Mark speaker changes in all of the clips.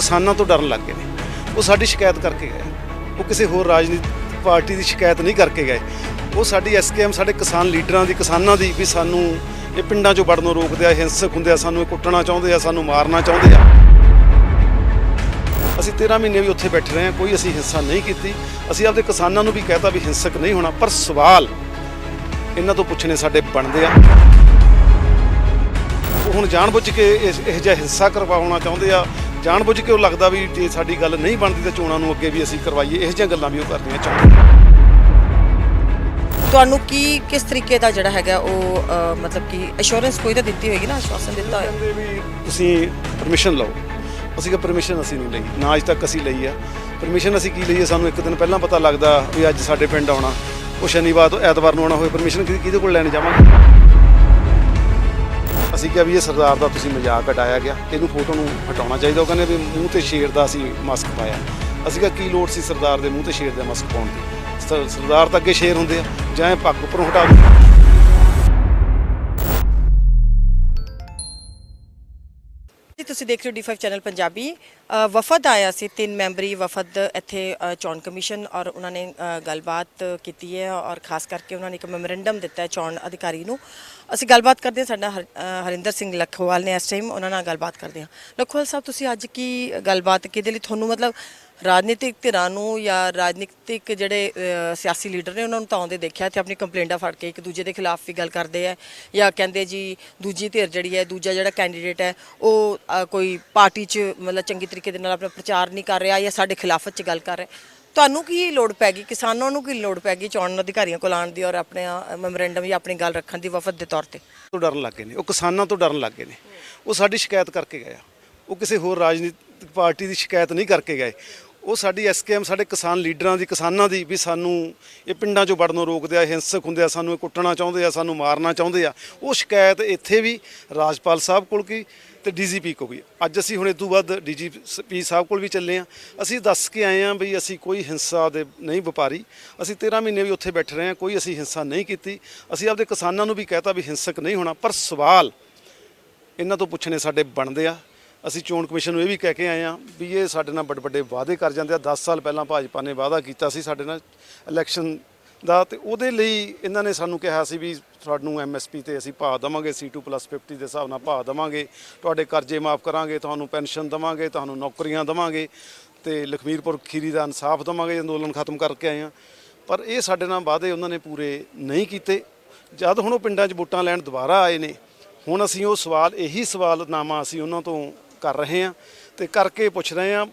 Speaker 1: ਕਿਸਾਨਾਂ ਤੋਂ ਡਰਨ ਲੱਗ ਗਏ ਨੇ। ਉਹ ਸਾਡੀ ਸ਼ਿਕਾਇਤ ਕਰਕੇ ਗਏ। ਉਹ ਕਿਸੇ ਹੋਰ ਰਾਜਨੀਤਿਕ ਪਾਰਟੀ ਦੀ ਸ਼ਿਕਾਇਤ ਨਹੀਂ ਕਰਕੇ ਗਏ। ਉਹ ਸਾਡੀ ਐਸਕੇਐਮ ਸਾਡੇ ਕਿਸਾਨ ਲੀਡਰਾਂ ਦੀ, ਕਿਸਾਨਾਂ ਦੀ ਵੀ ਸਾਨੂੰ ਇਹ ਪਿੰਡਾਂ 'ਚੋਂ ਵੜਨੋਂ ਰੋਕਦੇ ਆ, ਹਿੰਸਕ ਹੁੰਦੇ ਆ, ਸਾਨੂੰ ਇਹ ਕੁੱਟਣਾ ਚਾਹੁੰਦੇ ਆ, ਸਾਨੂੰ ਮਾਰਨਾ ਚਾਹੁੰਦੇ ਆ। ਅਸੀਂ 13 ਮਹੀਨੇ ਵੀ ਉੱਥੇ ਬੈਠੇ ਰਹੇ ਹਾਂ, ਕੋਈ ਅਸੀਂ ਹਿੰਸਾ ਨਹੀਂ ਕੀਤੀ। ਅਸੀਂ ਆਪਦੇ ਕਿਸਾਨਾਂ ਨੂੰ ਵੀ ਕਹਿਤਾ ਵੀ ਹਿੰਸਕ ਨਹੀਂ ਹੋਣਾ, ਪਰ ਸਵਾਲ ਇਹਨਾਂ ਤੋਂ ਪੁੱਛਣੇ ਸਾਡੇ ਬਣਦੇ ਆ। ਉਹ ਹੁਣ ਜਾਣਬੁੱਝ ਕੇ ਇਸ ਇਹ ਜਿਹਾ ਹਿੰਸਾ ਕਰਵਾਉਣਾ ਚਾਹੁੰਦੇ ਆ ਜਾਣਬੁੱਝ ਕੇ ਉਹ ਲੱਗਦਾ ਵੀ ਜੇ ਸਾਡੀ ਗੱਲ ਨਹੀਂ ਬਣਦੀ ਤਾਂ ਚੋਣਾਂ ਨੂੰ ਅੱਗੇ ਵੀ ਅਸੀਂ ਕਰਵਾਈਏ। ਇਹ ਜਿਹੀਆਂ ਗੱਲਾਂ ਵੀ ਉਹ ਕਰਦੀਆਂ ਚਾਹੁੰਦੇ
Speaker 2: ਤੁਹਾਨੂੰ ਕੀ ਕਿਸ ਤਰੀਕੇ ਦਾ ਜਿਹੜਾ ਹੈਗਾ ਉਹ ਮਤਲਬ ਕਿ ਅਸ਼ੋਰੈਂਸ ਕੋਈ ਤਾਂ ਦਿੱਤੀ ਹੋਏਗੀ ਨਾ ਆਸ਼ਵਾਸਨ ਦਿੱਤਾ ਹੋਇਆ
Speaker 1: ਕਹਿੰਦੇ ਵੀ ਤੁਸੀਂ ਪਰਮਿਸ਼ਨ ਲਓ। ਅਸੀਂ ਕਿਹਾ ਪਰਮਿਸ਼ਨ ਅਸੀਂ ਨਹੀਂ ਲਈ। ਨਾ ਅੱਜ ਤੱਕ ਅਸੀਂ ਲਈ ਆ। ਪਰਮਿਸ਼ਨ ਅਸੀਂ ਕੀ ਲਈਏ? ਸਾਨੂੰ ਇੱਕ ਦਿਨ ਪਹਿਲਾਂ ਪਤਾ ਲੱਗਦਾ ਵੀ ਅੱਜ ਸਾਡੇ ਪਿੰਡ ਆਉਣਾ। ਉਹ ਸ਼ਨੀਵਾਰ ਤੋਂ ਐਤਵਾਰ ਨੂੰ ਆਉਣਾ ਹੋਵੇ ਪਰਮਿਸ਼ਨ ਕਿਹਦੇ ਕੋਲ ਲੈਣ ਜਾਵਾਂਗੇ? ਅਸੀਂ ਕਿਹਾ ਵੀ ਇਹ ਸਰਦਾਰ ਦਾ ਤੁਸੀਂ ਮਜ਼ਾਕ ਹਟਾਇਆ ਗਿਆ। ਇਹਨੂੰ ਫੋਟੋ ਨੂੰ ਹਟਾਉਣਾ ਚਾਹੀਦਾ। ਉਹ ਕਹਿੰਦੇ ਵੀ ਮੂੰਹ ਤੇ ਸ਼ੇਰ ਦਾ ਅਸੀਂ ਮਾਸਕ ਪਾਇਆ। ਅਸੀਂ ਕਿਹਾ ਕੀ ਲੋੜ ਸੀ ਸਰਦਾਰ ਦੇ ਮੂੰਹ ਤੇ ਸ਼ੇਰ ਦਾ ਮਾਸਕ ਪਾਉਣ ਦੀ? ਸਰ- ਸਰਦਾਰ ਤਾਂ ਅੱਗੇ ਸ਼ੇਰ ਹੁੰਦੇ ਆ। ਜਾਂ ਇਹ ਪੱਗ ਉੱਪਰੋਂ ਹਟਾ ਦਿਓ
Speaker 2: ਤੁਸੀਂ ਦੇਖ ਰਹੇ ਹੋ D5 ਚੈਨਲ ਪੰਜਾਬੀ। ਵਫਦ ਆਇਆ ਸੀ, ਤਿੰਨ ਮੈਂਬਰੀ ਵਫਦ ਇੱਥੇ ਚੋਣ ਕਮਿਸ਼ਨ ਔਰ ਉਹਨਾਂ ਨੇ ਗੱਲਬਾਤ ਕੀਤੀ ਹੈ ਔਰ ਖਾਸ ਕਰਕੇ ਉਹਨਾਂ ਨੇ ਇੱਕ ਮੈਮੋਰੈਂਡਮ ਦਿੱਤਾ ਹੈ ਚੋਣ ਅਧਿਕਾਰੀ ਨੂੰ। ਅਸੀਂ ਗੱਲਬਾਤ ਕਰਦੇ ਹਾਂ, ਸਾਡਾ ਹਰ- ਹਰਿੰਦਰ ਸਿੰਘ ਲਖੋਵਾਲ ਨੇ ਇਸ ਟਾਈਮ ਉਹਨਾਂ ਨਾਲ ਗੱਲਬਾਤ ਕਰਦੇ ਹਾਂ। ਲਖੋਵਾਲ ਸਾਹਿਬ, ਤੁਸੀਂ ਅੱਜ ਕੀ ਗੱਲਬਾਤ, ਕਿਹਦੇ ਲਈ ਤੁਹਾਨੂੰ ਮਤਲਬ ਰਾਜਨੀਤਿਕ ਧਿਰਾਂ ਨੂੰ ਜਾਂ ਰਾਜਨੀਤਿਕ ਜਿਹੜੇ ਸਿਆਸੀ ਲੀਡਰ ਨੇ ਉਹਨਾਂ ਨੂੰ ਤਾਂ ਆਉਂਦੇ ਦੇਖਿਆ ਤੇ ਆਪਣੀ ਕੰਪਲੇਂਟਾਂ ਫੜ ਕੇ ਇੱਕ ਦੂਜੇ ਦੇ ਖਿਲਾਫ ਵੀ ਗੱਲ ਕਰਦੇ ਆ ਜਾਂ ਕਹਿੰਦੇ ਜੀ ਦੂਜੀ ਧਿਰ ਜਿਹੜੀ ਹੈ, ਦੂਜਾ ਜਿਹੜਾ ਕੈਂਡੀਡੇਟ ਹੈ, ਉਹ ਕੋਈ ਪਾਰਟੀ 'ਚ ਮਤਲਬ ਚੰਗੀ ਤਰੀਕੇ ਦੇ ਨਾਲ ਆਪਣਾ ਪ੍ਰਚਾਰ ਨਹੀਂ ਕਰ ਰਿਹਾ ਜਾਂ ਸਾਡੇ ਖਿਲਾਫਤ 'ਚ ਗੱਲ ਕਰ ਰਿਹਾ। ਤੁਹਾਨੂੰ ਕੀ ਲੋੜ ਪੈ ਗਈ? ਕਿਸਾਨਾਂ ਨੂੰ ਕੀ ਲੋੜ ਪੈ ਗਈ ਚੋਣ ਅਧਿਕਾਰੀਆਂ ਕੋਲ ਆਉਣ ਦੀ ਔਰ ਆਪਣੇ ਮੈਮੋਰੈਂਡਮ ਜਾਂ ਆਪਣੀ ਗੱਲ ਰੱਖਣ ਦੀ ਵਫਦ ਦੇ ਤੌਰ ਤੇ?
Speaker 1: ਤੋਂ ਡਰਨ ਲੱਗ ਗਏ ਨੇ। ਉਹ ਕਿਸਾਨਾਂ ਤੋਂ ਡਰਨ ਲੱਗ ਗਏ ਨੇ। ਉਹ ਸਾਡੀ ਸ਼ਿਕਾਇਤ ਕਰਕੇ ਗਏ ਆ। ਉਹ ਕਿਸੇ ਹੋਰ ਰਾਜਨੀਤਿਕ ਪਾਰਟੀ ਦੀ ਸ਼ਿਕਾਇਤ ਨਹੀਂ ਕਰਕੇ ਗਏ। ਉਹ ਸਾਡੀ ਐਸਕੇਐਮ ਸਾਡੇ ਕਿਸਾਨ ਲੀਡਰਾਂ ਦੀ, ਕਿਸਾਨਾਂ ਦੀ ਵੀ ਸਾਨੂੰ ਇਹ ਪਿੰਡਾਂ 'ਚੋਂ ਵੜਨੋਂ ਰੋਕਦੇ ਆ, ਹਿੰਸਕ ਹੁੰਦੇ ਆ, ਸਾਨੂੰ ਇਹ ਕੁੱਟਣਾ ਚਾਹੁੰਦੇ ਆ, ਸਾਨੂੰ ਮਾਰਨਾ ਚਾਹੁੰਦੇ ਆ। ਉਹ ਸ਼ਿਕਾਇਤ ਇੱਥੇ ਵੀ ਰਾਜਪਾਲ ਸਾਹਿਬ ਕੋਲ ਕੀ ਤੇ ਡੀਜੀਪੀ ਕੋਲ ਵੀ। ਅੱਜ ਅਸੀਂ ਹੁਣ ਇਹ ਤੋਂ ਬਾਅਦ ਡੀਜੀਪੀ ਸਾਹਿਬ ਕੋਲ ਵੀ ਚੱਲੇ ਆ। ਅਸੀਂ ਦੱਸ ਕੇ ਆਏ ਆ ਵੀ ਅਸੀਂ ਕੋਈ ਹਿੰਸਾ ਦੇ ਨਹੀਂ ਵਪਾਰੀ। ਅਸੀਂ 13 ਮਹੀਨੇ ਵੀ ਉੱਥੇ ਬੈਠੇ ਰਹੇ ਆ, ਕੋਈ ਅਸੀਂ ਹਿੰਸਾ ਨਹੀਂ ਕੀਤੀ। ਅਸੀਂ ਆਪਦੇ ਕਿਸਾਨਾਂ ਨੂੰ ਵੀ ਕਹਿਤਾ ਵੀ ਹਿੰਸਕ ਨਹੀਂ ਹੋਣਾ, ਪਰ ਸਵਾਲ ਇਹਨਾਂ ਤੋਂ ਪੁੱਛਣੇ ਸਾਡੇ ਬਣਦੇ ਆ। ਅਸੀਂ ਚੋਣ ਕਮਿਸ਼ਨ ਨੂੰ ਇਹ ਵੀ ਕਹਿ ਕੇ ਆਏ ਆ ਵੀ ਇਹ ਸਾਡੇ ਨਾਲ ਵੱਡੇ ਵੱਡੇ ਵਾਅਦੇ ਕਰ ਜਾਂਦੇ ਆ। 10 ਸਾਲ ਪਹਿਲਾਂ ਭਾਜਪਾ ਨੇ ਵਾਅਦਾ ਕੀਤਾ ਸੀ ਸਾਡੇ ਨਾਲ ਇਲੈਕਸ਼ਨ ਦਾ ਤੇ ਉਹਦੇ ਲਈ ਇਹਨਾਂ ਨੇ ਸਾਨੂੰ ਕਿਹਾ ਸੀ ਵੀ ਤੁਹਾਨੂੰ ਐਮਐਸਪੀ ਤੇ ਅਸੀਂ ਭਾਅ ਦੇਵਾਂਗੇ C2+50 ਦੇ ਹਿਸਾਬ ਨਾਲ ਭਾਅ ਦੇਵਾਂਗੇ, ਤੁਹਾਡੇ ਕਰਜ਼ੇ ਮਾਫ ਕਰਾਂਗੇ, ਤੁਹਾਨੂੰ ਪੈਨਸ਼ਨ ਦੇਵਾਂਗੇ, ਤੁਹਾਨੂੰ ਨੌਕਰੀਆਂ ਦੇਵਾਂਗੇ ਤੇ ਲਖਮੀਰਪੁਰ ਖੀਰੀ ਦਾ ਇਨਸਾਫ ਦੇਵਾਂਗੇ, ਅੰਦੋਲਨ ਖਤਮ ਕਰਕੇ ਆਏ ਆ ਪਰ ਇਹ ਸਾਡੇ ਨਾਲ ਵਾਅਦੇ ਉਹਨਾਂ ਨੇ ਪੂਰੇ ਨਹੀਂ ਕੀਤੇ। ਜਦ ਹੁਣ ਉਹ ਪਿੰਡਾਂ 'ਚ ਵੋਟਾਂ ਲੈਣ ਦੁਬਾਰਾ ਆਏ ਨੇ, ਹੁਣ ਅਸੀਂ ਉਹ ਸਵਾਲ, ਇਹੀ ਸਵਾਲ ਸਵਾਲਨਾਮਾ ਅਸੀਂ ਉਹਨਾਂ ਤੋਂ ਕਰ ਰਹੇ ਹਾਂ ਤੇ ਕਰਕੇ ਪੁੱਛ ਰਹੇ ਹਾਂ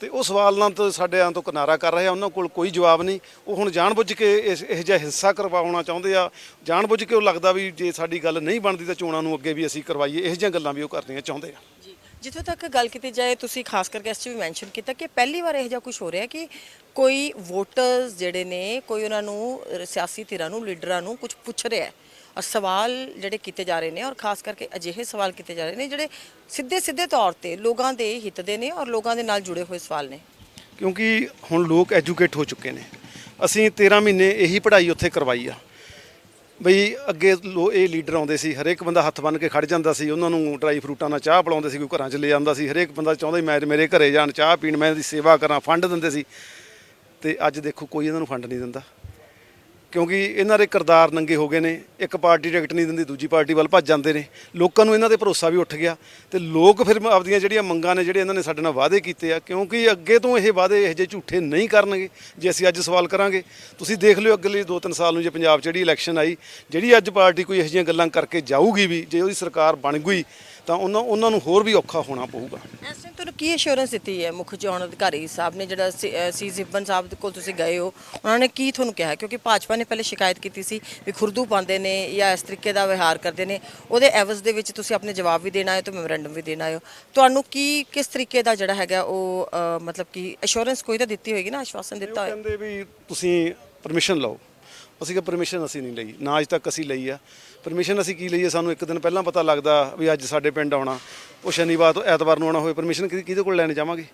Speaker 1: ਤੇ ਉਹ ਸਵਾਲ ਨਾਲ ਤਾਂ ਸਾਡਿਆਂ ਤੋਂ ਕਿਨਾਰਾ ਕਰ ਰਹੇ ਆ ਉਹਨਾਂ ਕੋਲ ਕੋਈ ਜਵਾਬ ਨਹੀਂ। ਉਹ ਹੁਣ ਜਾਣਬੁੱਝ ਕੇ ਇਸ, ਇਹ ਜਿਹਾ ਹਿੰਸਾ ਕਰਵਾਉਣਾ ਚਾਹੁੰਦੇ ਆ, ਜਾਣਬੁੱਝ ਕੇ ਉਹ ਲੱਗਦਾ ਵੀ ਜੇ ਸਾਡੀ ਗੱਲ ਨਹੀਂ ਬਣਦੀ ਤਾਂ ਚੋਣਾਂ ਨੂੰ ਅੱਗੇ ਵੀ ਅਸੀਂ ਕਰਵਾਈਏ, ਇਹ ਜਿਹੀਆਂ ਗੱਲਾਂ ਵੀ ਉਹ ਕਰਨੀਆਂ ਚਾਹੁੰਦੇ ਆ।
Speaker 2: ਜੀ, ਜਿੱਥੋਂ ਤੱਕ ਗੱਲ ਕੀਤੀ ਜਾਏ, ਤੁਸੀਂ ਖਾਸ ਕਰਕੇ ਇਸ 'ਚ ਵੀ ਮੈਂਸ਼ਨ ਕੀਤਾ ਕਿ ਪਹਿਲੀ ਵਾਰ ਇਹ ਜਿਹਾ ਕੁਝ ਹੋ ਰਿਹਾ ਕਿ ਕੋਈ ਵੋਟਰਸ ਜਿਹੜੇ ਨੇ, ਕੋਈ ਉਹਨਾਂ ਨੂੰ ਸਿਆਸੀ ਧਿਰਾਂ ਨੂੰ, ਲੀਡਰਾਂ ਨੂੰ ਕੁਝ ਪੁੱਛ ਰਿਹਾ ਹੈ। ਔਰ ਸਵਾਲ ਜਿਹੜੇ ਕੀਤੇ ਜਾ ਰਹੇ ਨੇ ਔਰ ਖਾਸ ਕਰਕੇ ਅਜਿਹੇ ਸਵਾਲ ਕੀਤੇ ਜਾ ਰਹੇ ਨੇ ਜਿਹੜੇ ਸਿੱਧੇ ਸਿੱਧੇ ਤੌਰ ਤੇ ਲੋਕਾਂ ਦੇ ਹਿੱਤ ਦੇ ਨੇ ਔਰ ਲੋਕਾਂ ਦੇ ਨਾਲ ਜੁੜੇ ਹੋਏ ਸਵਾਲ ਨੇ।
Speaker 1: ਕਿਉਂਕਿ ਹੁਣ ਲੋਕ ਐਜੂਕੇਟ ਹੋ ਚੁੱਕੇ ਨੇ। ਅਸੀਂ 13 ਮਹੀਨੇ ਇਹੀ ਪੜ੍ਹਾਈ ਉੱਥੇ ਕਰਵਾਈ ਆ। ਬਈ ਅੱਗੇ ਲੋ, ਇਹ ਲੀਡਰ ਆਉਂਦੇ ਸੀ, ਹਰੇਕ ਬੰਦਾ ਹੱਥ ਬੰਨ ਕੇ ਖੜ ਜਾਂਦਾ ਸੀ, ਉਹਨਾਂ ਨੂੰ ਡਰਾਈ ਫਰੂਟਾਂ ਨਾਲ ਚਾਹ ਪਿਲਾਉਂਦੇ ਸੀ, ਕੋਈ ਘਰਾਂ 'ਚ ਲੈ ਜਾਂਦਾ ਸੀ, ਹਰੇਕ ਬੰਦਾ ਚਾਹੁੰਦਾ ਮੈਂ ਮੇਰੇ ਘਰੇ ਜਾਣ, ਚਾਹ ਪੀਣ, ਮੈਂ ਇਹਦੀ ਸੇਵਾ ਕਰਾਂ, ਫੰਡ ਦਿੰਦੇ ਸੀ। ਤੇ ਅੱਜ ਦੇਖੋ ਕੋਈ ਇਹਨਾਂ ਨੂੰ ਫੰਡ ਨਹੀਂ ਦਿੰਦਾ। ਕਿਉਂਕਿ ਇਹਨਾਂ ਦੇ ਕਿਰਦਾਰ ਨੰਗੇ ਹੋ ਗਏ ਨੇ, ਇੱਕ ਪਾਰਟੀ ਟਿਕਟ ਨਹੀਂ ਦਿੰਦੀ, ਦੂਜੀ ਪਾਰਟੀ ਵੱਲ ਭੱਜ ਜਾਂਦੇ ਨੇ। ਲੋਕਾਂ ਨੂੰ ਇਹਨਾਂ ਤੇ ਭਰੋਸਾ ਵੀ ਉੱਠ ਗਿਆ ਤੇ ਲੋਕ ਫਿਰ ਆਪਦੀਆਂ ਜਿਹੜੀਆਂ ਮੰਗਾਂ ਨੇ, ਜਿਹੜੇ ਇਹਨਾਂ ਨੇ ਸਾਡੇ ਨਾਲ ਵਾਅਦੇ ਕੀਤੇ ਆ, ਕਿਉਂਕਿ ਅੱਗੇ ਤੋਂ ਇਹ ਵਾਅਦੇ ਇਹੋ ਜਿਹੇ ਝੂਠੇ ਨਹੀਂ ਕਰਨਗੇ, ਜੇ ਅਸੀਂ ਅੱਜ ਸਵਾਲ ਕਰਾਂਗੇ। ਤੁਸੀਂ ਦੇਖ ਲਿਓ ਅਗਲੇ 2-3 ਸਾਲ ਨੂੰ ਜੇ ਪੰਜਾਬ 'ਚ ਜਿਹੜੀ ਇਲੈਕਸ਼ਨ ਆਈ, ਜਿਹੜੀ ਅੱਜ ਪਾਰਟੀ ਕੋਈ ਇਹੋ ਜਿਹੀਆਂ ਗੱਲਾਂ ਕਰਕੇ ਜਾਊਗੀ ਵੀ, ਜੇ ਉਹਦੀ ਸਰਕਾਰ ਬਣ ਗਈ ਤਾਂ ਉਹਨਾਂ ਉਹਨਾਂ ਨੂੰ ਹੋਰ ਵੀ ਔਖਾ ਹੋਣਾ ਪਊਗਾ।
Speaker 2: ਇਸ ਟਾਈਮ ਤੁਹਾਨੂੰ ਕੀ ਅਸ਼ੋਰੈਂਸ ਦਿੱਤੀ ਹੈ ਮੁੱਖ ਚੋਣ ਅਧਿਕਾਰੀ ਸਾਹਿਬ ਨੇ ਜਿਹੜਾ ਸੀ- ਜ਼ਿਬਨ ਸਾਹਿਬ ਦੇ ਕੋਲ ਤੁਸੀਂ ਗਏ ਹੋ? ਉਹਨਾਂ ਨੇ ਕੀ ਤੁਹਾਨੂੰ ਕਿਹਾ? ਕਿਉਂਕਿ ਭਾਜਪਾ ਨੇ ਪਹਿਲੇ ਸ਼ਿਕਾਇਤ ਕੀਤੀ ਸੀ ਵੀ ਖੁਰਦੂ ਪਾਉਂਦੇ ਨੇ ਜਾਂ ਇਸ ਤਰੀਕੇ ਦਾ ਵਿਹਾਰ ਕਰਦੇ ਨੇ। ਉਹਦੇ ਐਵਜ਼ ਦੇ ਵਿੱਚ ਤੁਸੀਂ ਆਪਣੇ ਜਵਾਬ ਵੀ ਦੇਣਾ ਹੈ ਤੇ ਮੈਮੋਰੈਂਡਮ ਵੀ ਦੇਣਾ ਹੈ। ਤੁਹਾਨੂੰ ਕੀ ਕਿਸ ਤਰੀਕੇ ਦਾ ਜਿਹੜਾ ਹੈਗਾ ਉਹ ਮਤਲਬ ਕਿ ਅਸ਼ੋਰੈਂਸ ਕੋਈ ਤਾਂ ਦਿੱਤੀ ਹੋਏਗੀ ਨਾ? ਆਸ਼ਵਾਸਨ ਦਿੱਤਾ ਹੋਇਆ
Speaker 1: ਕਹਿੰਦੇ ਵੀ ਤੁਸੀਂ ਪਰਮਿਸ਼ਨ ਲਓ। ਅਸੀਂ ਕਿਹਾ ਪਰਮਿਸ਼ਨ ਅਸੀਂ ਨਹੀਂ ਲਈ, ਨਾ ਅੱਜ ਤੱਕ ਅਸੀਂ ਲਈ ਆ। ਪਰਮਿਸ਼ਨ ਅਸੀਂ ਕੀ ਲਈਏ? ਸਾਨੂੰ ਇੱਕ ਦਿਨ ਪਹਿਲਾਂ ਪਤਾ ਲੱਗਦਾ ਵੀ ਅੱਜ ਸਾਡੇ ਪਿੰਡ ਆਉਣਾ। ਉਹ ਸ਼ਨੀਵਾਰ ਤੋਂ ਐਤਵਾਰ ਨੂੰ ਆਉਣਾ ਹੋਵੇ। ਪਰਮਿਸ਼ਨ ਕਿਹਦੇ ਕੋਲ ਲੈਣ ਜਾਵਾਂਗੇ?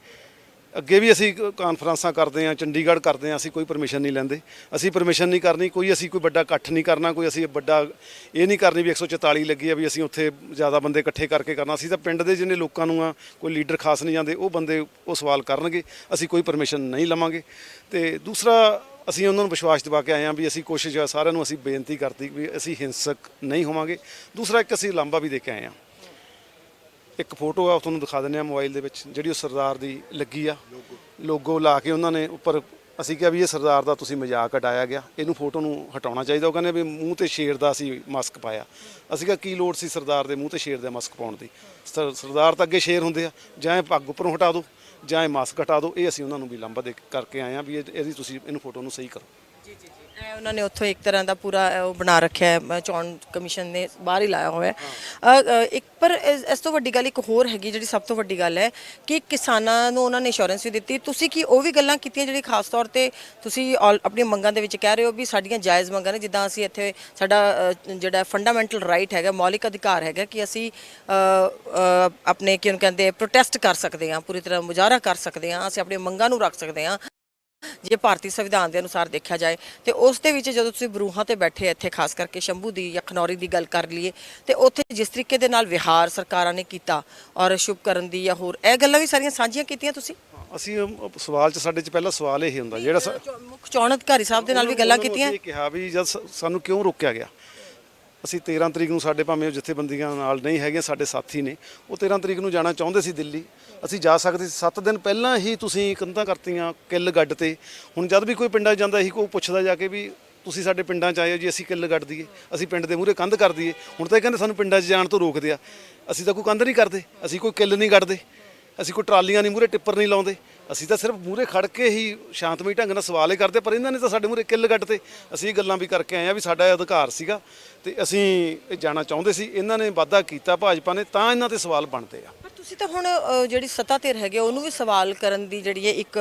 Speaker 1: ਅੱਗੇ ਵੀ ਅਸੀਂ ਕਾਨਫਰੰਸਾਂ ਕਰਦੇ ਹਾਂ, ਚੰਡੀਗੜ੍ਹ ਕਰਦੇ ਹਾਂ, ਅਸੀਂ ਕੋਈ ਪਰਮਿਸ਼ਨ ਨਹੀਂ ਲੈਂਦੇ। ਅਸੀਂ ਪਰਮਿਸ਼ਨ ਨਹੀਂ ਕਰਨੀ, ਕੋਈ ਅਸੀਂ ਕੋਈ ਵੱਡਾ ਇਕੱਠ ਨਹੀਂ ਕਰਨਾ, ਕੋਈ ਅਸੀਂ ਵੱਡਾ ਇਹ ਨਹੀਂ ਕਰਨੀ ਵੀ 144 ਲੱਗੀ ਆ ਵੀ ਅਸੀਂ ਉੱਥੇ ਜ਼ਿਆਦਾ ਬੰਦੇ ਇਕੱਠੇ ਕਰਕੇ ਕਰਨਾ। ਅਸੀਂ ਤਾਂ ਪਿੰਡ ਦੇ ਜਿਹਨੇ ਲੋਕਾਂ ਨੂੰ ਆ, ਕੋਈ ਲੀਡਰ ਖਾਸ ਨਹੀਂ ਜਾਂਦੇ, ਉਹ ਬੰਦੇ ਉਹ ਸਵਾਲ ਕਰਨਗੇ। ਅਸੀਂ ਕੋਈ ਪਰਮਿਸ਼ਨ ਨਹੀਂ ਲਵਾਂਗੇ। ਤੇ ਦੂਸਰਾ ਅਸੀਂ ਉਹਨਾਂ ਨੂੰ ਵਿਸ਼ਵਾਸ ਦਿਵਾ ਕੇ ਆਏ ਹਾਂ ਵੀ ਅਸੀਂ ਕੋਸ਼ਿਸ਼ ਆ ਸਾਰਿਆਂ ਨੂੰ ਅਸੀਂ ਬੇਨਤੀ ਕਰਤੀ ਵੀ ਅਸੀਂ ਹਿੰਸਕ ਨਹੀਂ ਹੋਵਾਂਗੇ। ਦੂਸਰਾ, ਇੱਕ ਅਸੀਂ ਲਾਂਬਾ ਵੀ ਦੇ ਕੇ ਆਏ ਹਾਂ। ਇੱਕ ਫੋਟੋ ਆ, ਤੁਹਾਨੂੰ ਦਿਖਾ ਦਿੰਦੇ ਆ ਮੋਬਾਈਲ ਦੇ ਵਿੱਚ, ਜਿਹੜੀ ਉਹ ਸਰਦਾਰ ਦੀ ਲੱਗੀ ਆ। ਲੋਗੋ ਲਾ ਕੇ ਉਹਨਾਂ ਨੇ ਉੱਪਰ ਅਸੀਂ ਕਿਹਾ ਵੀ ਇਹ ਸਰਦਾਰ ਦਾ ਤੁਸੀਂ ਮਜ਼ਾਕ ਹਟਾਇਆ ਗਿਆ। ਇਹਨੂੰ ਫੋਟੋ ਨੂੰ ਹਟਾਉਣਾ ਚਾਹੀਦਾ। ਉਹ ਕਹਿੰਦੇ ਵੀ ਮੂੰਹ ਤੇ ਸ਼ੇਰ ਦਾ ਅਸੀਂ ਮਾਸਕ ਪਾਇਆ। ਅਸੀਂ ਕਿਹਾ, ਕੀ ਲੋੜ ਸੀ ਸਰਦਾਰ ਦੇ ਮੂੰਹ ਤੇ ਸ਼ੇਰ ਦਾ ਮਾਸਕ ਪਾਉਣ ਦੀ? ਸਰ- ਸਰਦਾਰ ਤਾਂ ਅੱਗੇ ਸ਼ੇਰ ਹੁੰਦੇ ਆ। ਜਾਂ ਇਹ ਪੱਗ ਉੱਪਰੋਂ ਹਟਾ ਦਿਓ। ਜਾਂ ਇਹ ਮਾਸਕ ਹਟਾ ਦਿਓ, ਇਹ ਅਸੀਂ ਉਹਨਾਂ ਨੂੰ ਵੀ ਲੰਬਾ ਦੇ ਕਰਕੇ ਆਏ ਆ ਵੀ ਇਹ- ਇਹਦੀ ਤੁਸੀਂ ਇਹਨੂੰ ਫੋਟੋ ਨੂੰ ਸਹੀ ਕਰੋ।
Speaker 2: ਜੀ ਜੀ। ਇਹ ਉਹਨਾਂ ਨੇ ਉੱਥੋਂ ਇੱਕ ਤਰ੍ਹਾਂ ਦਾ ਪੂਰਾ ਉਹ ਬਣਾ ਰੱਖਿਆ ਹੈ ਚੋਣ ਕਮਿਸ਼ਨ ਨੇ ਬਾਹਰ ਹੀ ਲਾਇਆ ਹੋਇਆ ਹੈ। ਇੱਕ ਪਰ ਇਸ ਇਸ ਤੋਂ ਵੱਡੀ ਗੱਲ ਇੱਕ ਹੋਰ ਹੈਗੀ ਜਿਹੜੀ ਸਭ ਤੋਂ ਵੱਡੀ ਗੱਲ ਹੈ ਕਿ ਕਿਸਾਨਾਂ ਨੂੰ ਉਹਨਾਂ ਨੇ ਇੰਸ਼ੋਰੈਂਸ ਵੀ ਦਿੱਤੀ। ਤੁਸੀਂ ਕੀ ਉਹ ਵੀ ਗੱਲਾਂ ਕੀਤੀਆਂ ਜਿਹੜੀ ਖਾਸ ਤੌਰ ਤੇ ਤੁਸੀਂ ਆਲ- ਆਪਣੀਆਂ ਮੰਗਾਂ ਦੇ ਵਿੱਚ ਕਹਿ ਰਹੇ ਹੋ ਵੀ ਸਾਡੀਆਂ ਜਾਇਜ਼ ਮੰਗਾਂ ਨੇ ਜਿੱਦਾਂ ਅਸੀਂ ਇੱਥੇ ਸਾਡਾ ਅ, ਜਿਹੜਾ ਫੰਡਾਮੈਂਟਲ ਰਾਈਟ ਹੈਗਾ ਮੌਲਿਕ ਅਧਿਕਾਰ ਹੈਗਾ ਕਿ ਅਸੀਂ ਅ, ਅ, ਆਪਣੇ ਕੀ ਉਹਨੂੰ ਕਹਿੰਦੇ ਪ੍ਰੋਟੈਸਟ ਕਰ ਸਕਦੇ ਹਾਂ ਪੂਰੀ ਤਰ੍ਹਾਂ ਮੁਜ਼ਾਹਰਾ ਕਰ ਸਕਦੇ ਹਾਂ ਅਸੀਂ ਆਪਣੀਆਂ ਮੰਗਾਂ ਨੂੰ ਰੱਖ ਸਕਦੇ ਹਾਂ। ਜੇ ਭਾਰਤੀ ਸੰਵਿਧਾਨ ਦੇ ਅਨੁਸਾਰ ਦੇਖਿਆ ਜਾਏ ਤੇ ਉਸ ਦੇ ਵਿੱਚ ਜਦੋਂ ਤੁਸੀਂ ਬਰੂਹਾਂ ਤੇ ਬੈਠੇ ਇੱਥੇ ਖਾਸ ਕਰਕੇ ਸ਼ੰਭੂ ਦੀ ਜਾਂ ਖਨੌਰੀ ਦੀ ਗੱਲ ਕਰ ਲਈਏ ਤੇ ਉੱਥੇ ਜਿਸ ਤਰੀਕੇ ਦੇ ਨਾਲ ਵਿਹਾਰ ਸਰਕਾਰਾਂ ਨੇ ਕੀਤਾ ਔਰ ਸ਼ੁਭਕਰਨ ਦੀ ਜਾਂ ਹੋਰ ਇਹ ਗੱਲਾਂ ਵੀ ਸਾਰੀਆਂ ਸਾਂਝੀਆਂ ਕੀਤੀਆਂ ਤੁਸੀਂ?
Speaker 1: ਅਸੀਂ ਸਵਾਲ 'ਚ ਸਾਡੇ 'ਚ ਪਹਿਲਾ ਸਵਾਲ ਇਹ ਹੁੰਦਾ ਜਿਹੜਾ
Speaker 2: ਮੁੱਖ ਚੋਣ ਅਧਿਕਾਰੀ ਸਾਹਿਬ ਦੇ ਨਾਲ ਵੀ ਗੱਲਾਂ ਕੀਤੀਆਂ?
Speaker 1: ਇਹ ਕਿਹਾ ਵੀ ਜਦ ਸਾਨੂੰ ਕਿਉਂ ਰੋਕਿਆ ਗਿਆ? ਅਸੀਂ 13 ਤਰੀਕ ਨੂੰ ਸਾਡੇ ਭਾਵੇਂ ਉਹ ਜਥੇਬੰਦੀਆਂ ਨਾਲ ਨਹੀਂ ਹੈਗੇ, ਸਾਡੇ ਸਾਥੀ ਨੇ, ਉਹ 13 ਤਰੀਕ ਨੂੰ ਜਾਣਾ ਚਾਹੁੰਦੇ ਸੀ ਦਿੱਲੀ। ਅਸੀਂ ਜਾ ਸਕਦੇ ਸੀ। 7 ਦਿਨ ਪਹਿਲਾਂ ਹੀ ਤੁਸੀਂ ਕੰਧਾਂ ਕਰਤੀਆਂ ਕਿੱਲ ਗੱਡ ਤੇ। ਹੁਣ ਜਦ ਵੀ ਕੋਈ ਪਿੰਡਾਂ 'ਚ ਜਾਂਦਾ ਸੀ ਕੋਈ ਪੁੱਛਦਾ ਜਾ ਕੇ ਵੀ ਤੁਸੀਂ ਸਾਡੇ ਪਿੰਡਾਂ 'ਚ ਆਏ ਹੋ ਜੀ, ਅਸੀਂ ਕਿੱਲ ਗੱਡ ਦਈਏ ਅਸੀਂ ਪਿੰਡ ਦੇ ਮੂਹਰੇ ਕੰਧ ਕਰ ਦਈਏ। ਹੁਣ ਤਾਂ ਇਹ ਕਹਿੰਦੇ ਸਾਨੂੰ ਪਿੰਡਾਂ 'ਚ ਜਾਣ ਤੋਂ ਰੋਕਦੇ ਆ। ਅਸੀਂ ਤਾਂ ਕੋਈ ਕੰਧ ਨਹੀਂ ਕਰਦੇ। ਅਸੀਂ ਕੋਈ ਕਿੱਲ ਨਹੀਂ ਗੱਡਦੇ ਅਸੀਂ ਕੋਈ ਟਰਾਲੀਆਂ ਨਹੀਂ ਮੂਹਰੇ, ਟਿੱਪਰ ਨਹੀਂ ਲਾਉਂਦੇ। ਅਸੀਂ ਤਾਂ ਸਿਰਫ ਮੂਹਰੇ ਖੜ ਕੇ ਹੀ ਸ਼ਾਂਤਮਈ ਢੰਗ ਨਾਲ ਸਵਾਲ ਹੀ ਕਰਦੇ ਪਰ ਇਹਨਾਂ ਨੇ ਤਾਂ ਸਾਡੇ ਮੂਹਰੇ ਕਿੱਲ ਗੱਡ ਤੇ ਅਸੀਂ ਇਹ ਗੱਲਾਂ ਵੀ ਕਰਕੇ ਆਏ ਆ ਵੀ ਸਾਡਾ ਅਧਿਕਾਰ ਸੀਗਾ ਤੇ ਅਸੀਂ ਇਹ ਜਾਣਾ ਚਾਹੁੰਦੇ ਸੀ ਇਹਨਾਂ ਨੇ ਵਾਅਦਾ ਕੀਤਾ ਭਾਜਪਾ ਨੇ ਤਾਂ ਇਹਨਾਂ ਤੇ ਸਵਾਲ ਬਣਦੇ ਆ।
Speaker 2: ਤੁਸੀਂ ਤਾਂ ਹੁਣ ਅ, ਜਿਹੜੀ ਸੱਤਾ ਧਿਰ ਹੈਗੇ ਉਹਨੂੰ ਵੀ ਸਵਾਲ ਕਰਨ ਦੀ ਜਿਹੜੀ ਹੈ ਇੱਕ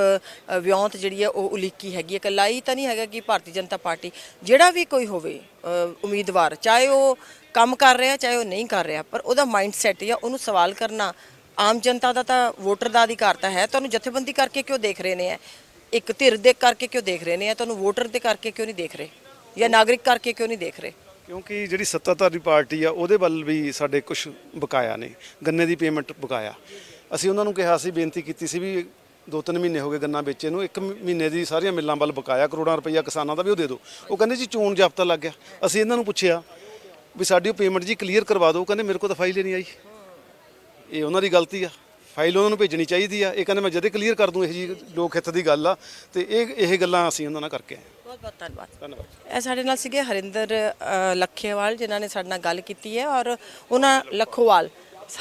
Speaker 2: ਵਿਉਂਤ ਜਿਹੜੀ ਹੈ ਉਹ ਉਲੀਕੀ ਹੈਗੀ ਹੈ ਇਕੱਲਾ ਹੀ ਤਾਂ ਨਹੀਂ ਹੈਗਾ ਕਿ ਭਾਰਤੀ ਜਨਤਾ ਪਾਰਟੀ ਜਿਹੜਾ ਵੀ ਕੋਈ ਹੋਵੇ ਉਮੀਦਵਾਰ ਚਾਹੇ ਉਹ ਕੰਮ ਕਰ ਰਿਹਾ ਚਾਹੇ ਉਹ ਨਹੀਂ ਕਰ ਰਿਹਾ ਪਰ ਉਹਦਾ ਮਾਈਂਡ ਸੈਟ ਜਾਂ ਉਹਨੂੰ ਸਵਾਲ ਕਰਨਾ ਆਮ ਜਨਤਾ ਦਾ ਤਾਂ ਵੋਟਰ ਦਾ ਅਧਿਕਾਰ ਤਾਂ ਹੈ, ਤੁਹਾਨੂੰ ਜਥੇਬੰਦੀ ਕਰਕੇ ਕਿਉਂ ਦੇਖ ਰਹੇ ਨੇ ਇੱਕ ਧਿਰ ਦੇ ਕਰਕੇ ਕਿਉਂ ਦੇਖ ਰਹੇ ਨੇ ਤੁਹਾਨੂੰ ਵੋਟਰ ਦੇ ਕਰਕੇ ਕਿਉਂ ਨਹੀਂ ਦੇਖ ਰਹੇ? ਜਾਂ ਨਾਗਰਿਕ ਕਰਕੇ ਕਿਉਂ ਨਹੀਂ ਦੇਖ ਰਹੇ?
Speaker 1: ਕਿਉਂਕਿ ਜਿਹੜੀ ਸੱਤਾਧਾਰੀ ਪਾਰਟੀ ਆ, ਉਹਦੇ ਵੱਲ ਵੀ ਸਾਡੇ ਕੁਝ ਬਕਾਇਆ ਨੇ, ਗੰਨੇ ਦੀ ਪੇਮੈਂਟ ਬਕਾਇਆ। ਅਸੀਂ ਉਹਨਾਂ ਨੂੰ ਕਿਹਾ ਸੀ, ਬੇਨਤੀ ਕੀਤੀ ਸੀ ਵੀ ਦੋ ਤਿੰਨ ਮਹੀਨੇ ਹੋ ਗਏ ਗੰਨਾ ਵੇਚੇ ਨੂੰ, ਇੱਕ ਮਹੀਨੇ ਦੀ ਸਾਰੀਆਂ ਮਿੱਲਾਂ ਵੱਲ ਬਕਾਇਆ, ਕਰੋੜਾਂ ਰੁਪਈਆ ਕਿਸਾਨਾਂ ਦਾ ਵੀ ਉਹ ਦੇ ਦਿਓ ਉਹ ਕਹਿੰਦੇ ਜੀ ਚੋਣ ਜਾਬਤਾ ਲੱਗ ਗਿਆ। ਅਸੀਂ ਇਹਨਾਂ ਨੂੰ ਪੁੱਛਿਆ ਵੀ ਸਾਡੀ ਉਹ ਪੇਮੈਂਟ ਜੀ ਕਲੀਅਰ ਕਰਵਾ ਦਿਓ ਕਹਿੰਦੇ ਮੇਰੇ ਕੋਲ ਤਾਂ ਫਾਈਲ ਹੀ ਨਹੀਂ ਆਈ। ਇਹ ਉਹਨਾਂ ਦੀ ਗਲਤੀ ਆ। ਫਾਈਲ ਉਹਨਾਂ ਨੂੰ ਭੇਜਣੀ ਚਾਹੀਦੀ ਆ। ਇਹ ਕਹਿੰਦੇ ਮੈਂ ਜਦੇ ਕਲੀਅਰ ਕਰ ਦੂੰ ਇਹ ਜੀ ਲੋਕ ਹਿੱਤ ਦੀ ਗੱਲ ਆ। ਤੇ ਇਹ ਇਹ ਗੱਲਾਂ ਅਸੀਂ ਉਹਨਾਂ ਨਾਲ ਕਰਕੇ ਆਏ
Speaker 2: ਬਹੁਤ ਬਹੁਤ ਧੰਨਵਾਦ।
Speaker 1: ਧੰਨਵਾਦ।
Speaker 2: ਇਹ ਸਾਡੇ ਨਾਲ ਸੀਗੇ ਹਰਿੰਦਰ ਲੱਖੇਵਾਲ ਜਿਨ੍ਹਾਂ ਨੇ ਸਾਡੇ ਨਾਲ ਗੱਲ ਕੀਤੀ ਹੈ ਔਰ ਉਹਨਾਂ ਲੱਖੋਵਾਲ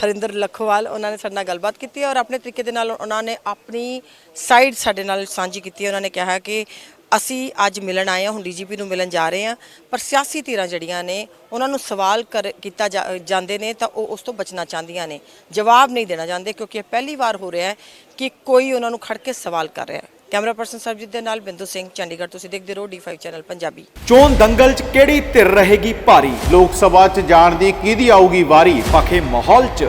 Speaker 2: ਹਰਿੰਦਰ ਲੱਖੋਵਾਲ ਉਹਨਾਂ ਨੇ ਸਾਡੇ ਨਾਲ ਗੱਲਬਾਤ ਕੀਤੀ ਹੈ ਔਰ ਆਪਣੇ ਤਰੀਕੇ ਦੇ ਨਾਲ ਉਹਨਾਂ ਨੇ ਆਪਣੀ ਸਾਈਡ ਸਾਡੇ ਨਾਲ ਸਾਂਝੀ ਕੀਤੀ ਹੈ। ਉਹਨਾਂ ਨੇ ਕਿਹਾ ਕਿ ਅਸੀਂ ਅੱਜ ਮਿਲਣ ਆਏ ਹਾਂ, ਹੁਣ ਡੀਜੀਪੀ ਨੂੰ ਮਿਲਣ ਜਾ ਰਹੇ ਹਾਂ, ਪਰ ਸਿਆਸੀ ਧਿਰਾਂ ਜਿਹੜੀਆਂ ਨੇ, ਉਹਨਾਂ ਨੂੰ ਸਵਾਲ ਕਰ, ਕੀਤਾ ਜਾ- ਜਾਂਦੇ ਨੇ ਤਾਂ ਉਹ ਉਸ ਤੋਂ ਬਚਣਾ ਚਾਹੁੰਦੀਆਂ ਨੇ। ਜਵਾਬ ਨਹੀਂ ਦੇਣਾ ਚਾਹੁੰਦੇ ਕਿਉਂਕਿ ਇਹ ਪਹਿਲੀ ਵਾਰ ਹੋ ਰਿਹਾ ਹੈ ਕਿ ਕੋਈ ਉਹਨਾਂ ਨੂੰ ਖੜ ਕੇ ਸਵਾਲ ਕਰ ਰਿਹਾ ਹੈ। ਕੈਮਰਾ ਪਰਸਨ ਸਰਬਜੀਤ ਦੇ ਨਾਲ ਬਿੰਦੂ ਸਿੰਘ, ਚੰਡੀਗੜ੍ਹ ਤੁਸੀਂ ਦੇਖਦੇ ਰਹੋ ਡੀ5 ਚੈਨਲ ਪੰਜਾਬੀ।
Speaker 3: ਚੋਣ ਦੰਗਲ 'ਚ ਕਿਹੜੀ ਧਿਰ ਰਹੇਗੀ ਭਾਰੀ?
Speaker 4: ਲੋਕ ਸਭਾ 'ਚ ਜਾਣ ਦੀ ਕਿਹਦੀ ਆਊਗੀ ਵਾਰੀ?
Speaker 3: ਪਖੇ ਮਾਹੌਲ 'ਚ